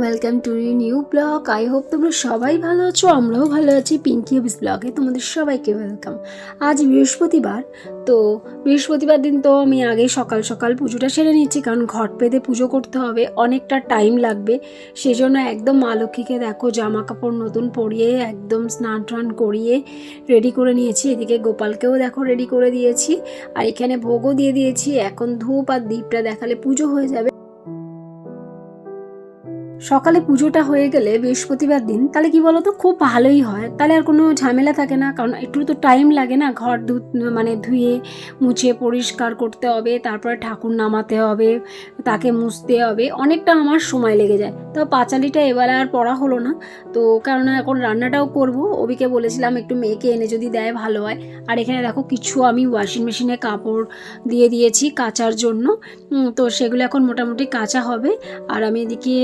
Welcome to you new blog. I hope তোমরা সবাই ভালো আছো, আমরাও ভালো আছি। পিঙ্কি অফিস ব্লগে তোমাদের সবাইকে ওয়েলকাম। আজ বৃহস্পতিবার, তো বৃহস্পতিবার দিন তো আমি আগে সকাল সকাল পুজোটা সেরে নিচ্ছি কারণ ঘট পেতে পুজো করতে হবে, অনেকটা টাইম লাগবে। সেজন্য একদম মা লক্ষ্মীকে দেখো জামা কাপড় নতুন পরিয়ে, একদম স্নান টান করিয়ে রেডি করে নিয়েছি। এদিকে গোপালকেও দেখো রেডি করে দিয়েছি, আর এখানে ভোগও দিয়ে দিয়েছি। এখন ধূপ আর দ্বীপটা দেখালে পুজো হয়ে যাবে। সকালে পুজোটা হয়ে গেলে বৃহস্পতিবার দিন, তাহলে কি বলতো? খুব ভালোই হয়। তাহলে আর কোনো ঝামেলা থাকে না, কারণ একটু তো টাইম লাগে না ঘর ধু মানে ধুয়ে, মুছে, পরিষ্কার করতে হবে, তারপরে ঠাকুর নামাতে হবে, তাকে মুছতে হবে, অনেকটা আমার সময় লেগে যায়। তো পাঁচালিটা এবার আর পড়া হলো না। তো কারণ এখন রান্নাটাও করব। অবিকে বলেছিলাম একটু মেয়েকে এনে যদি দেয়, ভালো হয়। আর এখানে দেখো কিছু আমি ওয়াশিং মেশিনে কাপড় দিয়ে দিয়েছি কাচার জন্য। তো সেগুলো এখন মোটামুটি কাঁচা হবে। আর আমি এদিকে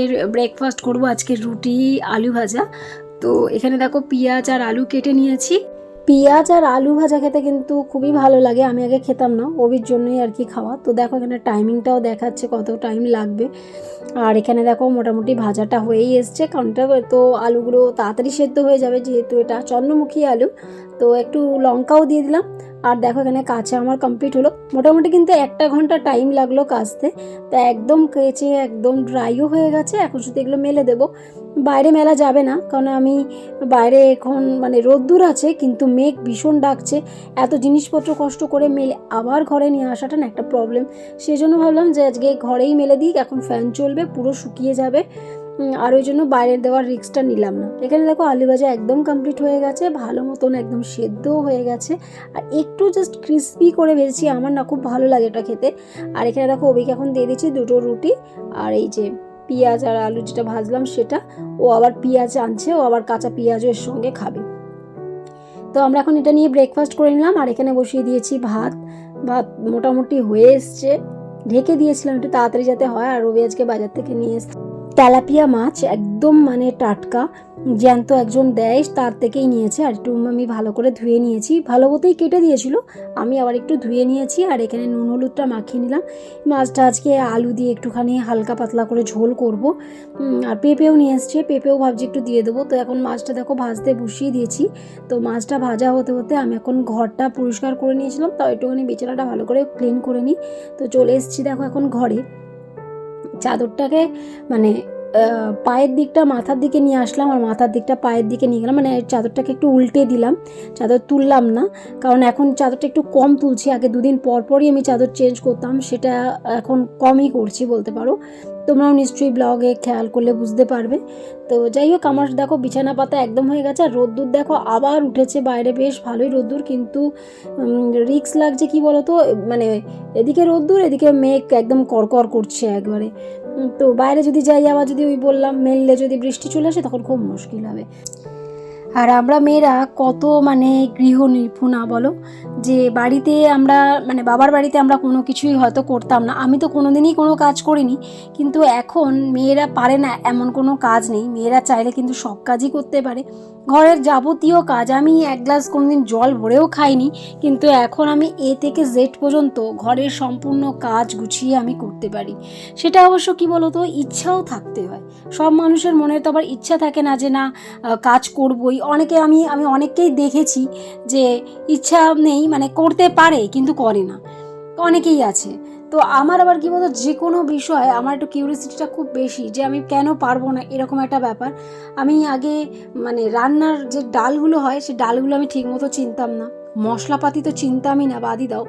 ব্রেকফাস্ট করব আজকে রুটি, আলু ভাজা। তো এখানে দেখো পেঁয়াজ আর আলু কেটে নিয়েছি। পেঁয়াজ আর আলু ভাজা খেতে কিন্তু খুবই ভালো লাগে, আমি আগে খেতাম না ওবির জন্যই আর কি খাওয়া। তো দেখো এখানে টাইমিংটাও দেখাচ্ছে কত টাইম লাগবে। আর এখানে দেখো মোটামুটি ভাজাটা হয়েই এসছে কারণটা তো আলুগুলো তাড়াতাড়ি সেদ্ধ হয়ে যাবে যেহেতু এটা চন্দ্রমুখী আলু। তো একটু লঙ্কাও দিয়ে দিলাম আর দেখো এখানে কাঁচা আমার কমপ্লিট হলো। মোটামুটি কিন্তু একটা ঘণ্টা টাইম লাগল কাচতে। তা একদম কেচে একদম ড্রাইও হয়ে গেছে। এখন শুধু এগুলো মেলে দেবো। বাইরে মেলা যাবে না, কারণ আমি বাইরে এখন মানে রোদ্দুর আছে, কিন্তু মেঘ ভীষণ ডাকছে। এত জিনিসপত্র কষ্ট করে মেলে, আবার ঘরে নিয়ে আসাটা না একটা প্রবলেম সেই জন্য ভাবলাম যে আজকে ঘরেই মেলে দিই, এখন ফ্যান চলবে, পুরো শুকিয়ে যাবে। আর ওই জন্য বাইরের দেওয়ার রিস্কটা নিলাম না। এখানে দেখো আলু ভাজা একদম কমপ্লিট হয়ে গেছে, ভালো মতন একদম সেদ্ধও হয়ে গেছে। আর একটু জাস্ট ক্রিস্পি করে ভেজেছি, আমার না খুব ভালো লাগে এটা খেতে। আর এখানে দেখো অবিকে এখন দিয়ে দিচ্ছি দুটো রুটি, আর এই যে পেঁয়াজ আর আলু যেটা ভাজলাম সেটা, ও আবার পেঁয়াজ আনছে, ও আবার কাঁচা পেঁয়াজও এর সঙ্গে খাবে। তো আমরা এখন এটা নিয়ে ব্রেকফাস্ট করে নিলাম, আর এখানে বসিয়ে দিয়েছি ভাত। ভাত মোটামুটি হয়ে এসছে। ঢেকে দিয়েছিলাম, একটু তাড়াতাড়ি যাতে হয়, আর রবি আজকে বাজার থেকে নিয়ে এসছে। তেলাপিয়া মাছ একদম মানে টাটকা। জ্যান্ত একজন দেয়, তার থেকেই নিয়েছে। আর একটু আমি ভালো করে ধুয়ে নিয়েছি। ভালো মতোই কেটে দিয়েছিল। আমি আবার একটু ধুয়ে নিয়েছি আর এখানে নুন হলুদটা মাখিয়ে নিলাম। মাছটা আজকে আলু দিয়ে একটুখানি হালকা পাতলা করে ঝোল করব। আর পেঁপেও নিয়ে এসছে। পেঁপেও ভাবছি একটু দিয়ে দেবো। তো এখন মাছটা দেখো ভাজতে বসিয়ে দিয়েছি। তো মাছটা ভাজা হতে হতে আমি এখন ঘরটা পরিষ্কার করে নিয়েছিলাম। তাও একটুখানি বিছানাটা ভালো করে ক্লিন করে নিই। তো চলে এসেছি দেখো এখন ঘরে। চাদরটাকে মানে পায়ের দিকটা মাথার দিকে নিয়ে আসলাম আর মাথার দিকটা পায়ের দিকে নিয়ে গেলাম। মানে চাদরটাকে একটু উল্টে দিলাম। চাদর তুললাম না, কারণ এখন চাদরটা একটু কম তুলছি। আগে দুদিন পর পরই আমি চাদর চেঞ্জ করতাম, সেটা এখন কমই করছি বলতে পারো। তোমরাও নিশ্চয়ই ব্লগে খেয়াল করলে বুঝতে পারবে। তো যাই হোক, আমার দেখো বিছানা পাতা একদম হয়ে গেছে। আর রোদ্দুর দেখো আবার উঠেছে বাইরে, বেশ ভালোই রোদ্দুর। কিন্তু রিক্স লাগছে কি বলতো? মানে এদিকে রোদ্দুর, এদিকে মেঘ একদম করকর করছে একবারে। তো বাইরে যদি যাই, আবার যদি ওই বললাম মেললে যদি বৃষ্টি চলে আসে, তখন খুব মুশকিল হবে। আর আমরা মেয়েরা কত মানে গৃহ নিপুণা বলো? যে বাড়িতে আমরা মানে বাবার বাড়িতে আমরা কোনো কিছুই হয়তো করতাম না। আমি তো কোনো দিনই কোনো কাজ করিনি। কিন্তু এখন মেয়েরা পারে না, এমন কোনো কাজ নেই। মেয়েরা চাইলে কিন্তু সব কাজই করতে পারে। ঘরের যাবতীয় কাজ আমি এক গ্লাস কোনোদিন জল ভরেও খাইনি। কিন্তু এখন আমি এ থেকে জেড পর্যন্ত ঘরের সম্পূর্ণ কাজ গুছিয়ে আমি করতে পারি। সেটা অবশ্য কি বলতো? ইচ্ছাও থাকতে হয়। সব মানুষের মনে তো আবার ইচ্ছা থাকে না যে, না কাজ করবই অনেকে আমি আমি অনেককেই দেখেছি যে ইচ্ছা নেই মানে করতে পারে কিন্তু করে না। অনেকেই আছে। তো আমার আবার কি বলতো যে কোনো বিষয়ে আমার একটু কিউরিয়াসিটিটা খুব বেশি যে আমি কেন পারব না, এরকম একটা ব্যাপার। আমি আগে মানে রান্নার যে ডালগুলো হয়, সে ডালগুলো আমি ঠিকমতো চিনতাম না। মশলাপাতি তো চিনতামই না, বাদই দাও।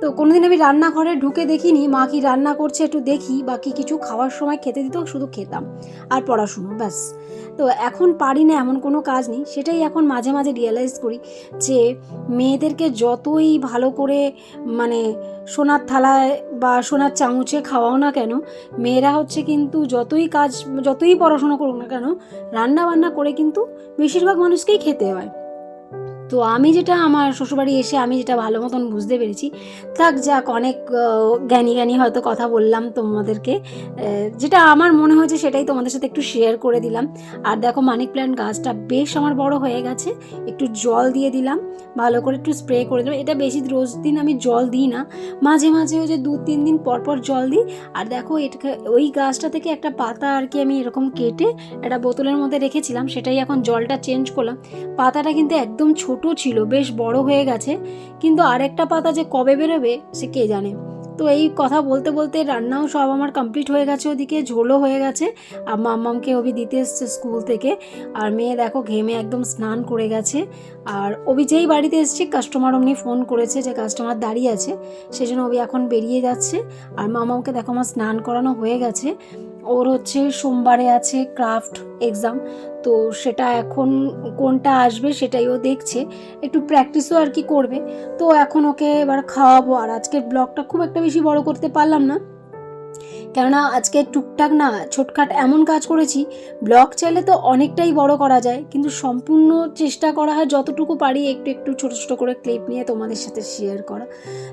তো কোনোদিন আমি রান্নাঘরে ঢুকে দেখিনি, মা কি রান্না করছে একটু দেখি, বা কি কিছু খাওয়ার সময় খেতে দিত, শুধু খেতাম। আর পড়াশুনো, ব্যাস। তো এখন পারি না, এমন কোনো কাজ নেই। সেটাই এখন মাঝে মাঝে রিয়েলাইজ করি যে মেয়েদেরকে যতই ভালো করে মানে সোনার থালায় বা সোনার চামচে খাওয়াও না কেন, মেয়েরা হচ্ছে কিন্তু যতই কাজ, যতই পড়াশোনা করুক না কেন রান্না বান্না করে কিন্তু বেশিরভাগ মানুষকেই খেতে হয়। তো আমি যেটা আমার শ্বশুরবাড়ি এসে আমি যেটা ভালো মতন বুঝতে পেরেছি, থাক যাক অনেক জ্ঞানী জ্ঞানী হয়তো কথা বললাম তোমাদেরকে যেটা আমার মনে হয়েছে সেটাই তোমাদের সাথে একটু শেয়ার করে দিলাম। আর দেখো মানি প্ল্যান্ট গাছটা বেশ আমার বড় হয়ে গেছে, একটু জল দিয়ে দিলাম, ভালো করে একটু স্প্রে করে দিলাম। এটা বেশি রোজ দিন আমি জল দিই না, মাঝে মাঝে ওই যে দু তিন দিন পর পর জল দিই। আর দেখো এটা ওই গাছটা থেকে একটা পাতা আর কি আমি এরকম কেটে একটা বোতলের মধ্যে রেখেছিলাম, সেটাই এখন জলটা চেঞ্জ করলাম। পাতাটা কিন্তু একদম ছোট ছিল, বেশ বড় হয়ে গেছে। কিন্তু আরেকটা পাতা যে কবে বেরোবে, সে কে জানে? তো এই কথা বলতে বলতে রান্নাও সব আমার কমপ্লিট হয়ে গেছে ওদিকে, ঝোলও হয়ে গেছে। আর মাম্মামকে অভি দিতে এসছে স্কুল থেকে। আর মেয়ে দেখো ঘেমে একদম স্নান করে গেছে। আর অভি যেই বাড়িতে এসছে কাস্টমার অমনি ফোন করেছে যে কাস্টমার দাঁড়িয়ে আছে। সেজন্য অভি এখন বেরিয়ে যাচ্ছে। আর মামাকে দেখো আমার স্নান করানো হয়ে গেছে। ওর হচ্ছে সোমবারে আছে ক্রাফট এক্সাম, তো সেটা এখন কোনটা আসবে সেটাই ও দেখছে, একটু প্র্যাকটিসও আর কি করবে। তো এখন ওকে এবার খাওয়াবো, আর আজকের ব্লগটা খুব একটা বেশি বড় করতে পারলাম না। কেননা আজকে টুকটাক না ছোটখাট এমন কাজ করেছি, ব্লগ চাইলে তো অনেকটাই বড় করা যায়, কিন্তু সম্পূর্ণ চেষ্টা করা হয় যতটুকু পারি একটু একটু ছোট ছোট করে ক্লিপ নিয়ে তোমাদের সাথে শেয়ার করা।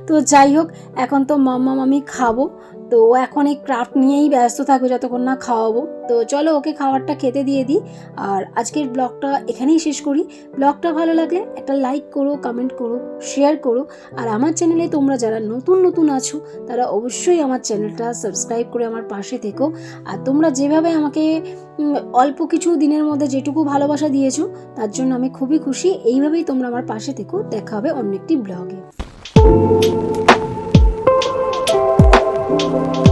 তো যাই হোক, এখন তো মাম্মা আমি খাব তো ও এখন এই ক্রাফট নিয়েই ব্যস্ত থাকবে যতক্ষণ না খাওয়াবো। তো চলো ওকে খাবারটা খেতে দিয়ে দিই। আর আজকের ব্লগটা এখানেই শেষ করি। ব্লগটা ভালো লাগলে একটা লাইক করো কমেন্ট করো শেয়ার করো। আর আমার চ্যানেলে তোমরা যারা নতুন নতুন আছো, তারা অবশ্যই আমার চ্যানেলটা সাবস্ক্রাইব করে আমার পাশে থেকো। আর তোমরা যেভাবে আমাকে অল্প কিছু দিনের মধ্যে যেটুকু ভালোবাসা দিয়েছ, তার জন্য আমি খুবই খুশি। এইভাবেই তোমরা আমার পাশে থেকো। দেখা হবে অন্য একটি ব্লগে। Thank you.